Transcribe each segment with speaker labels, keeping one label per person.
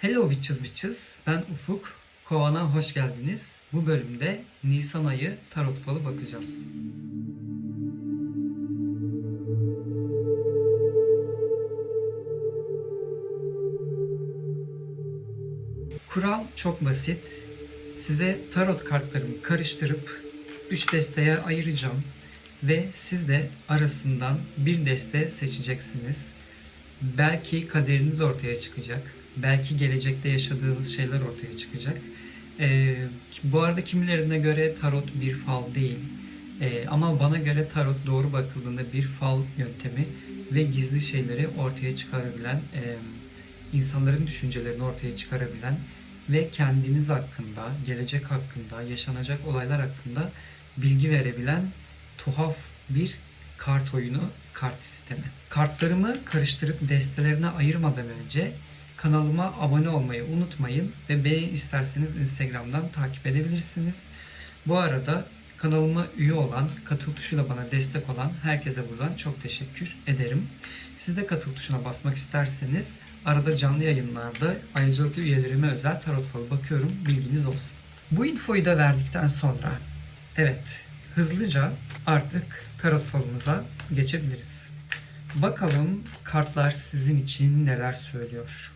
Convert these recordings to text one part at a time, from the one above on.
Speaker 1: Hello Witches Witches, ben Ufuk. Kovan'a hoş geldiniz. Bu bölümde Nisan ayı tarot falı bakacağız. Kural çok basit. Size tarot kartlarımı karıştırıp 3 desteye ayıracağım ve siz de arasından bir deste seçeceksiniz. Belki kaderiniz ortaya çıkacak. Belki gelecekte yaşadığınız şeyler ortaya çıkacak. Ee, bu arada kimilerine göre tarot bir fal değil. Ee, ama bana göre tarot doğru bakıldığında bir fal yöntemi ve gizli şeyleri ortaya çıkarabilen, e, insanların düşüncelerini ortaya çıkarabilen ve kendiniz hakkında, gelecek hakkında, yaşanacak olaylar hakkında bilgi verebilen tuhaf bir kart oyunu, kart sistemi. Kartlarımı karıştırıp destelerine ayırmadan önce kanalıma abone olmayı unutmayın ve beni isterseniz Instagram'dan takip edebilirsiniz. Bu arada kanalıma üye olan, katıl tuşuyla bana destek olan herkese buradan çok teşekkür ederim. Siz de katıl tuşuna basmak isterseniz arada canlı yayınlarda ayrıcalıklı üyelerime özel tarot falı bakıyorum. Bilginiz olsun. Bu infoyu da verdikten sonra evet hızlıca artık tarot falımıza geçebiliriz. Bakalım kartlar sizin için neler söylüyor.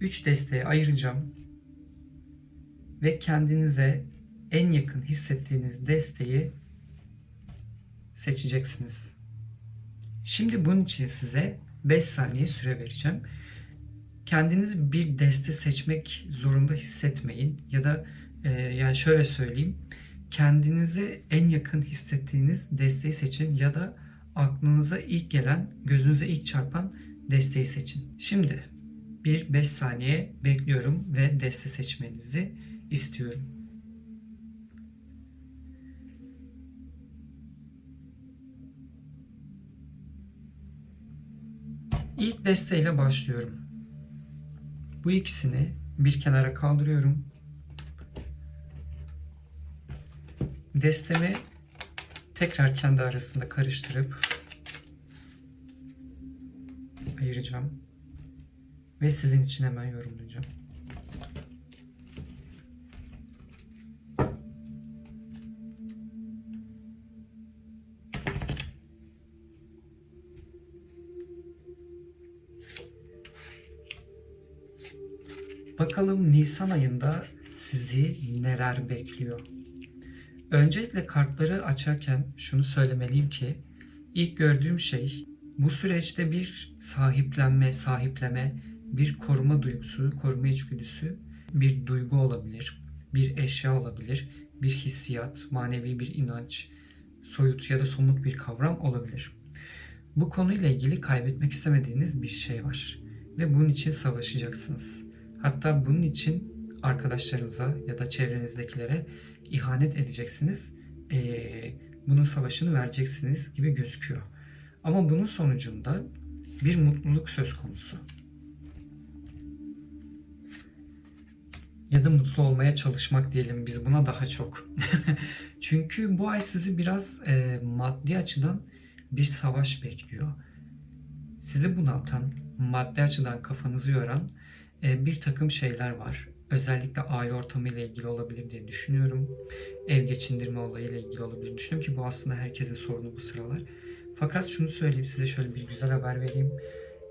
Speaker 1: 3 desteğe ayıracağım ve kendinize en yakın hissettiğiniz desteği seçeceksiniz. Şimdi bunun için size 5 saniye süre vereceğim. Kendinizi bir deste seçmek zorunda hissetmeyin ya da e, yani şöyle söyleyeyim kendinize en yakın hissettiğiniz desteği seçin ya da aklınıza ilk gelen, gözünüze ilk çarpan desteği seçin. Şimdi bir 5 saniye bekliyorum ve deste seçmenizi istiyorum. İlk desteğiyle başlıyorum. Bu ikisini bir kenara kaldırıyorum. Destemi tekrar kendi arasında karıştırıp ayıracağım. Ve sizin için hemen yorumlayacağım. Bakalım Nisan ayında sizi neler bekliyor? Öncelikle kartları açarken şunu söylemeliyim ki ilk gördüğüm şey bu süreçte bir sahiplenme, sahipleme, bir koruma duygusu, koruma içgüdüsü bir duygu olabilir, bir eşya olabilir, bir hissiyat, manevi bir inanç, soyut ya da somut bir kavram olabilir. Bu konuyla ilgili kaybetmek istemediğiniz bir şey var ve bunun için savaşacaksınız. Hatta bunun için arkadaşlarınıza ya da çevrenizdekilere ihanet edeceksiniz. Ee, bunun savaşını vereceksiniz gibi gözüküyor. Ama bunun sonucunda bir mutluluk söz konusu. Ya da mutlu olmaya çalışmak diyelim biz buna daha çok. Çünkü bu ay sizi biraz e, maddi açıdan bir savaş bekliyor. Sizi bunaltan, maddi açıdan kafanızı yoran e, bir takım şeyler var. Özellikle aile ortamı ile ilgili olabilir diye düşünüyorum. Ev geçindirme olayı ile ilgili olabilir düşünüyorum ki bu aslında herkesin sorunu bu sıralar. Fakat şunu söyleyeyim size şöyle bir güzel haber vereyim.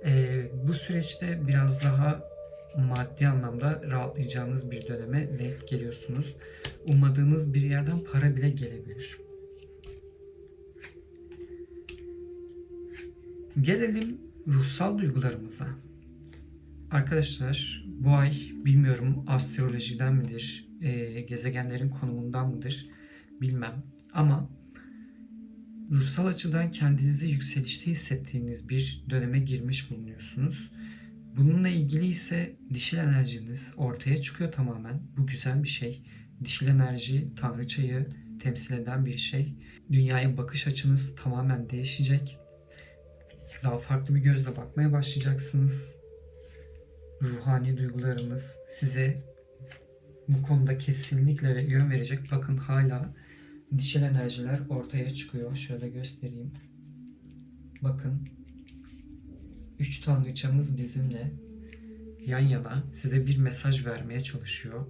Speaker 1: Ee, bu süreçte biraz daha maddi anlamda rahatlayacağınız bir döneme denk geliyorsunuz. Ummadığınız bir yerden para bile gelebilir. Gelelim ruhsal duygularımıza. Arkadaşlar bu ay bilmiyorum astrolojiden midir, e, gezegenlerin konumundan mıdır bilmem ama ruhsal açıdan kendinizi yükselişte hissettiğiniz bir döneme girmiş bulunuyorsunuz. Bununla ilgili ise dişil enerjiniz ortaya çıkıyor tamamen. Bu güzel bir şey. Dişil enerji tanrıçayı temsil eden bir şey. Dünyaya bakış açınız tamamen değişecek. Daha farklı bir gözle bakmaya başlayacaksınız ruhani duygularınız size bu konuda kesinlikle yön verecek. Bakın hala dişil enerjiler ortaya çıkıyor. Şöyle göstereyim. Bakın. Üç tanrıçamız bizimle. yan yana size bir mesaj vermeye çalışıyor.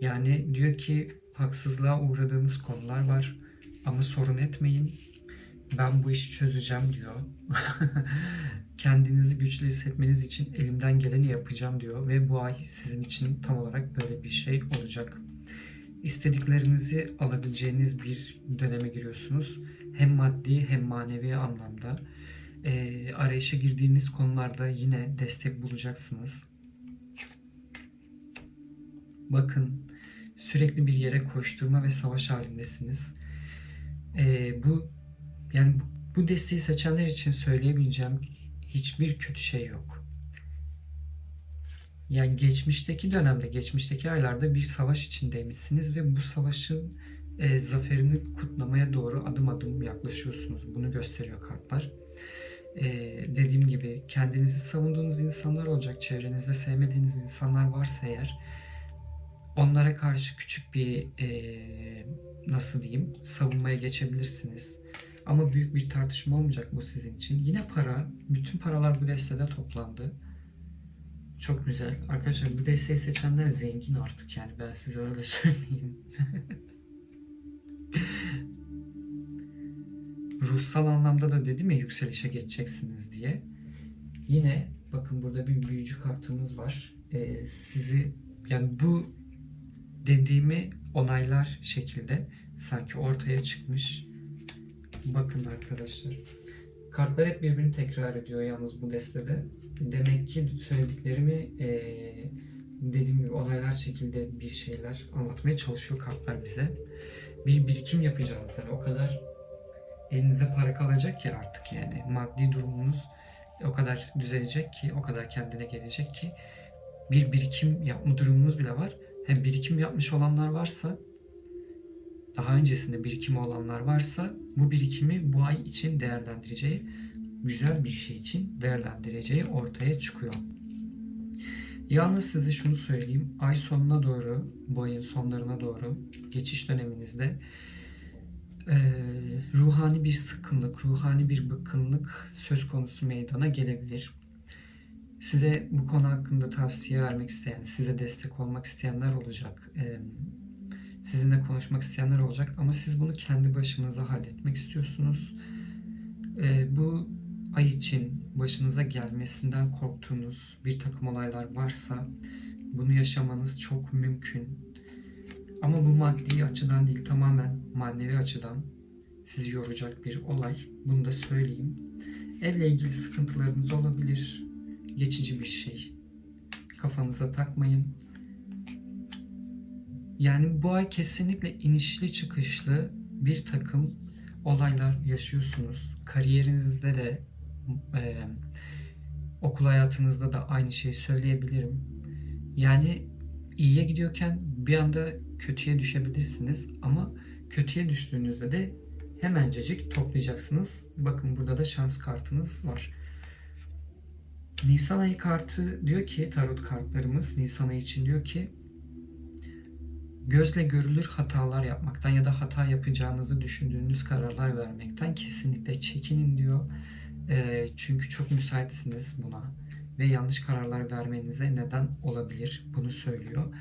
Speaker 1: Yani diyor ki haksızlığa uğradığınız konular var ama sorun etmeyin. Ben bu işi çözeceğim diyor. Kendinizi güçlü hissetmeniz için elimden geleni yapacağım diyor ve bu ay sizin için tam olarak böyle bir şey olacak. İstediklerinizi alabileceğiniz bir döneme giriyorsunuz. Hem maddi hem manevi anlamda. Ee, arayışa girdiğiniz konularda yine destek bulacaksınız. Bakın sürekli bir yere koşturma ve savaş halindesiniz. Ee, bu yani bu desteği seçenler için söyleyebileceğim hiçbir kötü şey yok. Yani geçmişteki dönemde, geçmişteki aylarda bir savaş içindeymişsiniz ve bu savaşın e, zaferini kutlamaya doğru adım adım yaklaşıyorsunuz. Bunu gösteriyor kartlar. E, dediğim gibi kendinizi savunduğunuz insanlar olacak. Çevrenizde sevmediğiniz insanlar varsa eğer onlara karşı küçük bir e, nasıl diyeyim savunmaya geçebilirsiniz. Ama büyük bir tartışma olmayacak bu sizin için. Yine para, bütün paralar bu destede toplandı. Çok güzel. Arkadaşlar bu desteği seçenler zengin artık yani ben size öyle söyleyeyim. Ruhsal anlamda da dedim ya yükselişe geçeceksiniz diye. Yine bakın burada bir büyücü kartımız var. Ee, sizi yani bu dediğimi onaylar şekilde sanki ortaya çıkmış. Bakın arkadaşlar. Kartlar hep birbirini tekrar ediyor yalnız bu destede. Demek ki söylediklerimi eee, dediğim gibi onaylar şekilde bir şeyler anlatmaya çalışıyor kartlar bize. Bir birikim yapacağınız yani o kadar elinize para kalacak ki artık yani maddi durumunuz o kadar düzelecek ki o kadar kendine gelecek ki bir birikim yapma durumunuz bile var. Hem birikim yapmış olanlar varsa daha öncesinde birikimi olanlar varsa bu birikimi bu ay için değerlendireceği güzel bir şey için değerlendireceği ortaya çıkıyor. Yalnız size şunu söyleyeyim. Ay sonuna doğru, bu ayın sonlarına doğru geçiş döneminizde eee, ruhani bir sıkkınlık, ruhani bir bıkkınlık söz konusu meydana gelebilir. Size bu konu hakkında tavsiye vermek isteyen, size destek olmak isteyenler olacak. Eee, sizinle konuşmak isteyenler olacak ama siz bunu kendi başınıza halletmek istiyorsunuz. Ee, bu ay için başınıza gelmesinden korktuğunuz bir takım olaylar varsa bunu yaşamanız çok mümkün. Ama bu maddi açıdan değil tamamen manevi açıdan sizi yoracak bir olay. Bunu da söyleyeyim. Evle ilgili sıkıntılarınız olabilir. Geçici bir şey. Kafanıza takmayın. Yani bu ay kesinlikle inişli çıkışlı bir takım olaylar yaşıyorsunuz. Kariyerinizde de e, okul hayatınızda da aynı şeyi söyleyebilirim. Yani iyiye gidiyorken bir anda kötüye düşebilirsiniz ama kötüye düştüğünüzde de hemencecik toplayacaksınız. Bakın burada da şans kartınız var. Nisan ayı kartı diyor ki tarot kartlarımız Nisan ayı için diyor ki gözle görülür hatalar yapmaktan ya da hata yapacağınızı düşündüğünüz kararlar vermekten kesinlikle çekinin diyor. Ee, çünkü çok müsaitsiniz buna ve yanlış kararlar vermenize neden olabilir. Bunu söylüyor.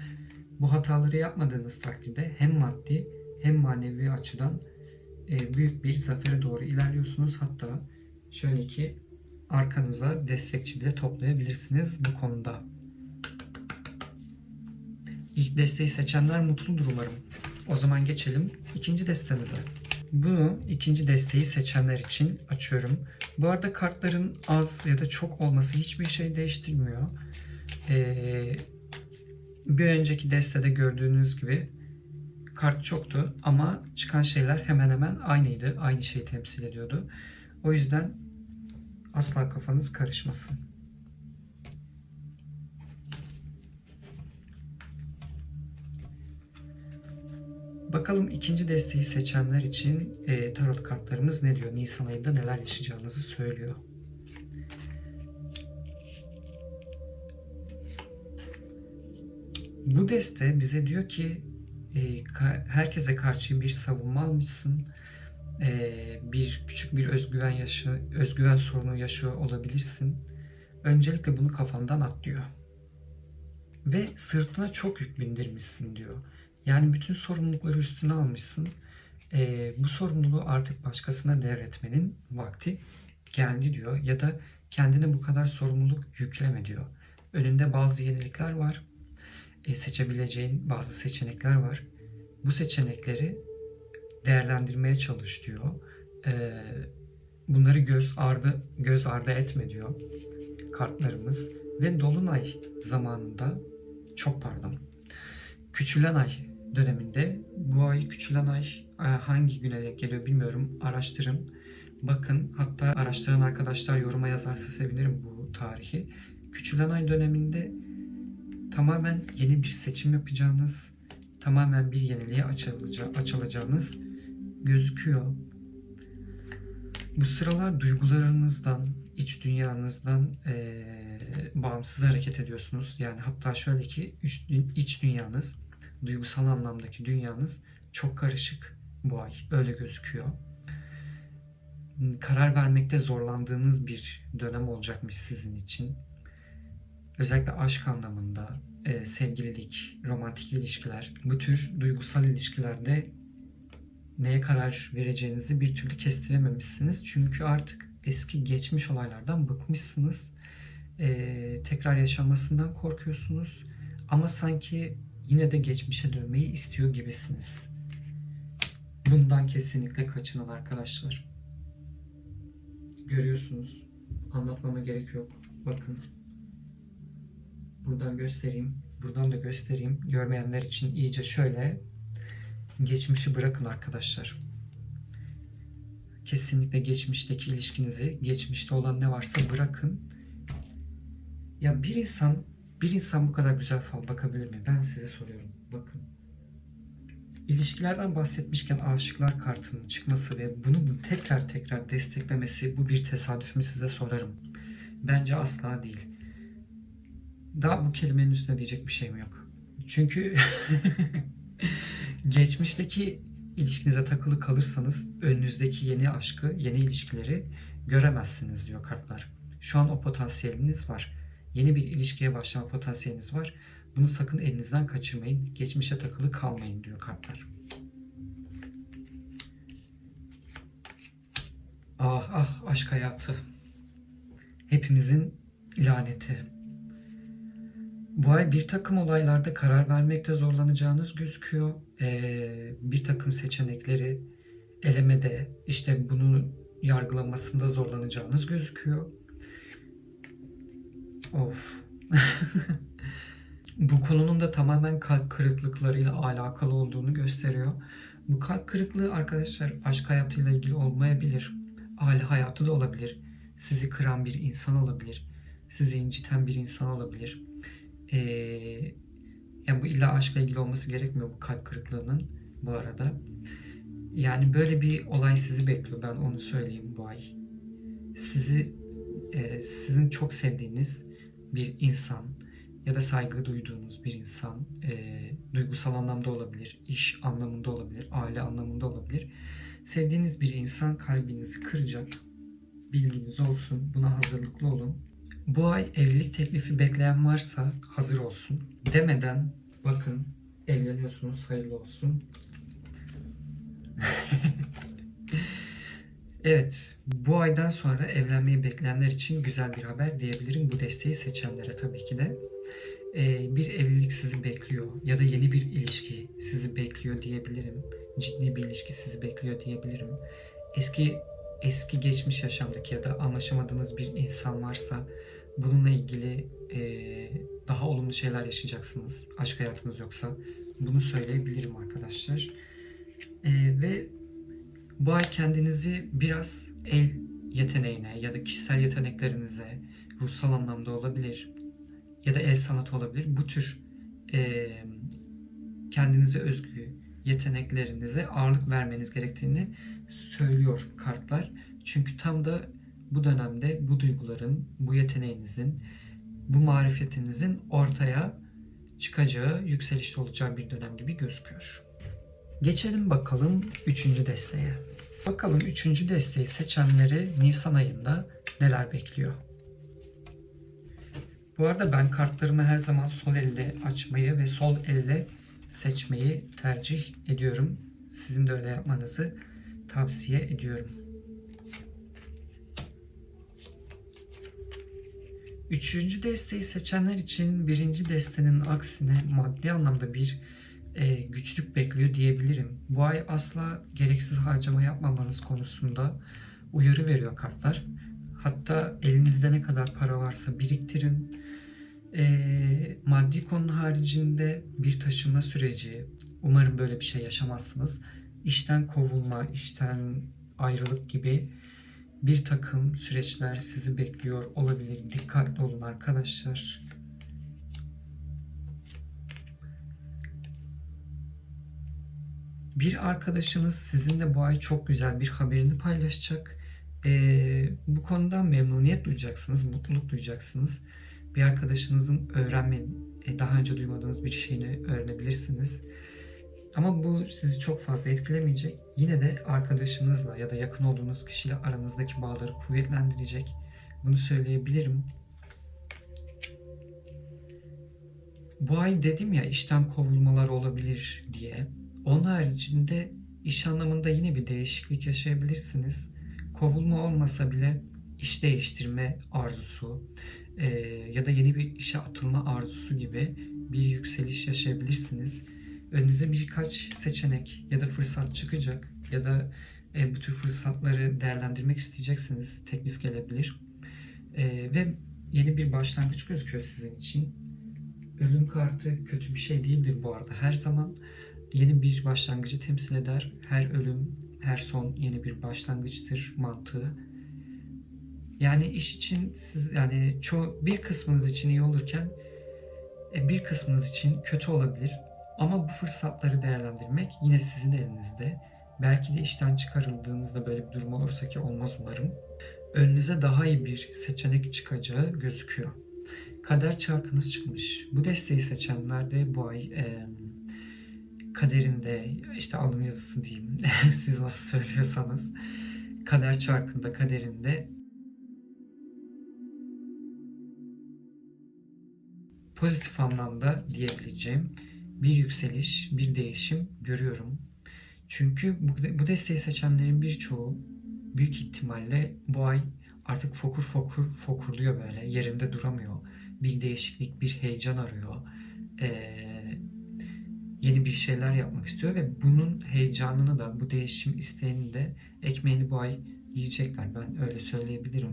Speaker 1: Bu hataları yapmadığınız takdirde hem maddi hem manevi açıdan e, büyük bir zafere doğru ilerliyorsunuz. Hatta şöyle ki arkanıza destekçi bile toplayabilirsiniz bu konuda. İlk desteği seçenler mutludur umarım. O zaman geçelim ikinci destemize. Bunu ikinci desteği seçenler için açıyorum. Bu arada kartların az ya da çok olması hiçbir şey değiştirmiyor. Ee, bir önceki destede gördüğünüz gibi kart çoktu ama çıkan şeyler hemen hemen aynıydı. Aynı şeyi temsil ediyordu. O yüzden asla kafanız karışmasın. Bakalım ikinci desteği seçenler için e, tarot kartlarımız ne diyor? Nisan ayında neler yaşayacağınızı söylüyor. Bu deste bize diyor ki e, ka- herkese karşı bir savunma almışsın. E, bir küçük bir özgüven yaşı, özgüven sorunu yaşıyor olabilirsin. Öncelikle bunu kafandan at diyor. Ve sırtına çok yük bindirmişsin diyor. Yani bütün sorumlulukları üstüne almışsın. Ee, bu sorumluluğu artık başkasına devretmenin vakti geldi diyor. Ya da kendine bu kadar sorumluluk yükleme diyor. Önünde bazı yenilikler var. E, seçebileceğin bazı seçenekler var. Bu seçenekleri değerlendirmeye çalış diyor. Ee, bunları göz ardı göz ardı etme diyor kartlarımız ve dolunay zamanında çok pardon küçülen ay döneminde bu ay küçülen ay e, hangi güne denk geliyor bilmiyorum araştırın bakın hatta araştıran arkadaşlar yoruma yazarsa sevinirim bu tarihi küçülen ay döneminde tamamen yeni bir seçim yapacağınız tamamen bir yeniliğe açılaca- açılacağınız gözüküyor. Bu sıralar duygularınızdan, iç dünyanızdan eee, bağımsız hareket ediyorsunuz. Yani hatta şöyle ki iç dünyanız, duygusal anlamdaki dünyanız çok karışık bu ay. Öyle gözüküyor. Karar vermekte zorlandığınız bir dönem olacakmış sizin için. Özellikle aşk anlamında, e, sevgililik, romantik ilişkiler, bu tür duygusal ilişkilerde neye karar vereceğinizi bir türlü kestirememişsiniz. Çünkü artık eski geçmiş olaylardan bıkmışsınız. Ee, tekrar yaşanmasından korkuyorsunuz. Ama sanki yine de geçmişe dönmeyi istiyor gibisiniz. Bundan kesinlikle kaçının arkadaşlar. Görüyorsunuz. Anlatmama gerek yok. Bakın. Buradan göstereyim. Buradan da göstereyim. Görmeyenler için iyice şöyle geçmişi bırakın arkadaşlar. Kesinlikle geçmişteki ilişkinizi, geçmişte olan ne varsa bırakın. Ya bir insan, bir insan bu kadar güzel fal bakabilir mi? Ben size soruyorum. Bakın. İlişkilerden bahsetmişken aşıklar kartının çıkması ve bunu tekrar tekrar desteklemesi bu bir tesadüf mü size sorarım. Bence asla değil. Daha bu kelimenin üstüne diyecek bir şeyim yok. Çünkü geçmişteki ilişkinize takılı kalırsanız önünüzdeki yeni aşkı, yeni ilişkileri göremezsiniz diyor kartlar. Şu an o potansiyeliniz var. Yeni bir ilişkiye başlama potansiyeliniz var. Bunu sakın elinizden kaçırmayın. Geçmişe takılı kalmayın diyor kartlar. Ah ah aşk hayatı. Hepimizin laneti. Bu ay bir takım olaylarda karar vermekte zorlanacağınız gözüküyor. Ee, bir takım seçenekleri elemede işte bunu yargılamasında zorlanacağınız gözüküyor. Of. Bu konunun da tamamen kalp kırıklıklarıyla alakalı olduğunu gösteriyor. Bu kalp kırıklığı arkadaşlar aşk hayatıyla ilgili olmayabilir. Aile hayatı da olabilir. Sizi kıran bir insan olabilir. Sizi inciten bir insan olabilir. Ee, yani bu illa aşkla ilgili olması gerekmiyor bu kalp kırıklığının bu arada. Yani böyle bir olay sizi bekliyor. Ben onu söyleyeyim bu ay. Sizi e, sizin çok sevdiğiniz bir insan ya da saygı duyduğunuz bir insan e, duygusal anlamda olabilir, iş anlamında olabilir, aile anlamında olabilir. Sevdiğiniz bir insan kalbinizi kıracak. Bilginiz olsun. Buna hazırlıklı olun. Bu ay evlilik teklifi bekleyen varsa hazır olsun. Demeden bakın evleniyorsunuz hayırlı olsun. evet bu aydan sonra evlenmeyi bekleyenler için güzel bir haber diyebilirim. Bu desteği seçenlere tabii ki de. Ee, bir evlilik sizi bekliyor ya da yeni bir ilişki sizi bekliyor diyebilirim. Ciddi bir ilişki sizi bekliyor diyebilirim. Eski eski geçmiş yaşamdaki ya da anlaşamadığınız bir insan varsa bununla ilgili e, daha olumlu şeyler yaşayacaksınız. Aşk hayatınız yoksa bunu söyleyebilirim arkadaşlar. E, ve bu ay kendinizi biraz el yeteneğine ya da kişisel yeteneklerinize ruhsal anlamda olabilir ya da el sanatı olabilir. Bu tür e, kendinize özgü yeteneklerinize ağırlık vermeniz gerektiğini söylüyor kartlar. Çünkü tam da bu dönemde bu duyguların, bu yeteneğinizin, bu marifetinizin ortaya çıkacağı, yükselişte olacağı bir dönem gibi gözüküyor. Geçelim bakalım 3. desteğe. Bakalım 3. desteği seçenleri Nisan ayında neler bekliyor? Bu arada ben kartlarımı her zaman sol elle açmayı ve sol elle seçmeyi tercih ediyorum. Sizin de öyle yapmanızı tavsiye ediyorum. Üçüncü desteği seçenler için birinci destenin aksine maddi anlamda bir e, güçlük bekliyor diyebilirim. Bu ay asla gereksiz harcama yapmamanız konusunda uyarı veriyor kartlar. Hatta elinizde ne kadar para varsa biriktirin. E, maddi konunun haricinde bir taşıma süreci, umarım böyle bir şey yaşamazsınız. İşten kovulma, işten ayrılık gibi bir takım süreçler sizi bekliyor olabilir. Dikkatli olun arkadaşlar. Bir arkadaşınız sizinle bu ay çok güzel bir haberini paylaşacak. Ee, bu konudan memnuniyet duyacaksınız, mutluluk duyacaksınız. Bir arkadaşınızın öğrenme, e, daha önce duymadığınız bir şeyini öğrenebilirsiniz. Ama bu sizi çok fazla etkilemeyecek. Yine de arkadaşınızla ya da yakın olduğunuz kişiyle aranızdaki bağları kuvvetlendirecek. Bunu söyleyebilirim. Bu ay dedim ya işten kovulmalar olabilir diye. Onun haricinde iş anlamında yine bir değişiklik yaşayabilirsiniz. Kovulma olmasa bile iş değiştirme arzusu e, ya da yeni bir işe atılma arzusu gibi bir yükseliş yaşayabilirsiniz. Önünüze birkaç seçenek ya da fırsat çıkacak ya da e, bu tür fırsatları değerlendirmek isteyeceksiniz. Teklif gelebilir. E, ve yeni bir başlangıç gözüküyor sizin için. Ölüm kartı kötü bir şey değildir bu arada. Her zaman yeni bir başlangıcı temsil eder. Her ölüm, her son yeni bir başlangıçtır mantığı. Yani iş için siz yani çoğu bir kısmınız için iyi olurken e, bir kısmınız için kötü olabilir. Ama bu fırsatları değerlendirmek yine sizin elinizde. Belki de işten çıkarıldığınızda böyle bir durum olursa ki olmaz umarım. Önünüze daha iyi bir seçenek çıkacağı gözüküyor. Kader çarkınız çıkmış. Bu desteği seçenler de bu ay e, kaderinde işte alın yazısı diyeyim siz nasıl söylüyorsanız kader çarkında kaderinde pozitif anlamda diyebileceğim bir yükseliş, bir değişim görüyorum. Çünkü bu, bu desteği seçenlerin birçoğu büyük ihtimalle bu ay artık fokur fokur fokurluyor böyle yerinde duramıyor. Bir değişiklik, bir heyecan arıyor. Ee, yeni bir şeyler yapmak istiyor ve bunun heyecanını da bu değişim isteğini de ekmeğini bu ay yiyecekler. Ben öyle söyleyebilirim.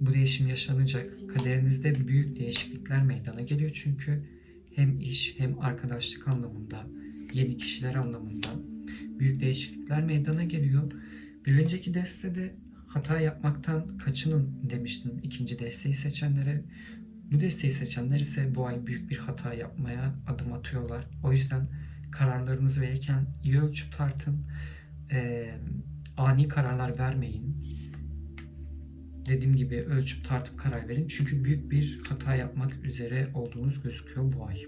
Speaker 1: Bu değişim yaşanacak. Kaderinizde büyük değişiklikler meydana geliyor çünkü hem iş hem arkadaşlık anlamında, yeni kişiler anlamında büyük değişiklikler meydana geliyor. Bir önceki destede hata yapmaktan kaçının demiştim ikinci desteği seçenlere. Bu desteği seçenler ise bu ay büyük bir hata yapmaya adım atıyorlar. O yüzden kararlarınızı verirken iyi ölçüp tartın. Ee, ani kararlar vermeyin. Dediğim gibi ölçüp tartıp karar verin. Çünkü büyük bir hata yapmak üzere olduğunuz gözüküyor bu ay.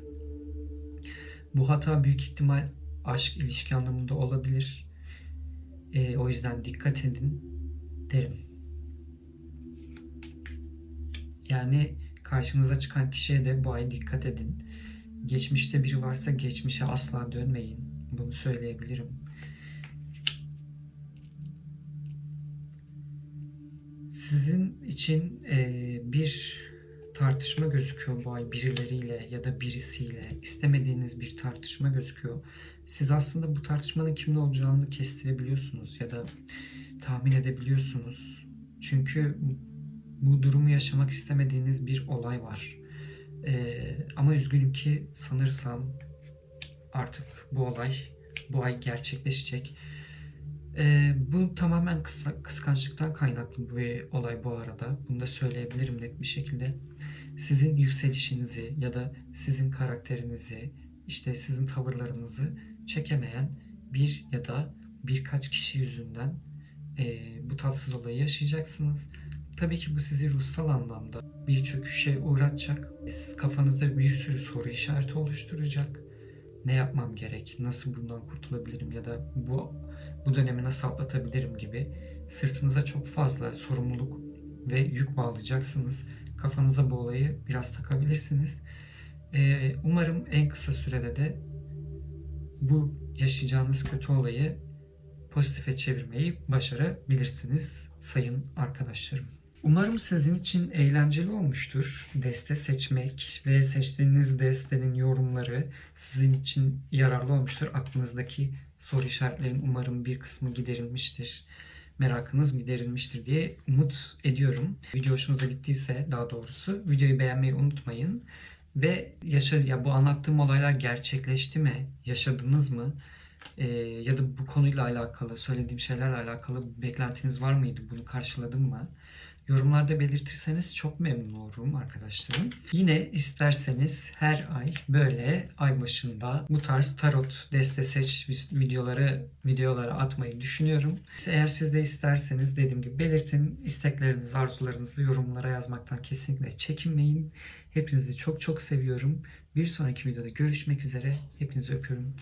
Speaker 1: Bu hata büyük ihtimal aşk ilişki anlamında olabilir. Ee, o yüzden dikkat edin derim. Yani karşınıza çıkan kişiye de bu ay dikkat edin. Geçmişte biri varsa geçmişe asla dönmeyin. Bunu söyleyebilirim. Sizin için e, bir tartışma gözüküyor bu ay birileriyle ya da birisiyle. istemediğiniz bir tartışma gözüküyor. Siz aslında bu tartışmanın kimle olacağını kestirebiliyorsunuz ya da tahmin edebiliyorsunuz. Çünkü bu durumu yaşamak istemediğiniz bir olay var. Ee, ama üzgünüm ki sanırsam artık bu olay bu ay gerçekleşecek. Ee, bu tamamen kısa, kıskançlıktan kaynaklı bir olay bu arada. Bunu da söyleyebilirim net bir şekilde. Sizin yükselişinizi ya da sizin karakterinizi, işte sizin tavırlarınızı çekemeyen bir ya da birkaç kişi yüzünden e, bu tatsız olayı yaşayacaksınız. Tabii ki bu sizi ruhsal anlamda bir çöküşe uğratacak. Siz kafanızda bir sürü soru işareti oluşturacak. Ne yapmam gerek? Nasıl bundan kurtulabilirim ya da bu bu dönemi nasıl atlatabilirim gibi sırtınıza çok fazla sorumluluk ve yük bağlayacaksınız. kafanıza bu olayı biraz takabilirsiniz. Ee, umarım en kısa sürede de bu yaşayacağınız kötü olayı pozitife çevirmeyi başarabilirsiniz sayın arkadaşlarım. Umarım sizin için eğlenceli olmuştur. Deste seçmek ve seçtiğiniz destenin yorumları sizin için yararlı olmuştur. Aklınızdaki soru işaretlerin umarım bir kısmı giderilmiştir. Merakınız giderilmiştir diye umut ediyorum. Video hoşunuza gittiyse daha doğrusu videoyu beğenmeyi unutmayın. Ve yaşa ya bu anlattığım olaylar gerçekleşti mi? Yaşadınız mı? Ee, ya da bu konuyla alakalı, söylediğim şeylerle alakalı beklentiniz var mıydı? Bunu karşıladım mı? Yorumlarda belirtirseniz çok memnun olurum arkadaşlarım. Yine isterseniz her ay böyle ay başında bu tarz tarot deste seç videoları videoları atmayı düşünüyorum. Eğer siz de isterseniz dediğim gibi belirtin isteklerinizi, arzularınızı yorumlara yazmaktan kesinlikle çekinmeyin. Hepinizi çok çok seviyorum. Bir sonraki videoda görüşmek üzere. Hepinizi öpüyorum.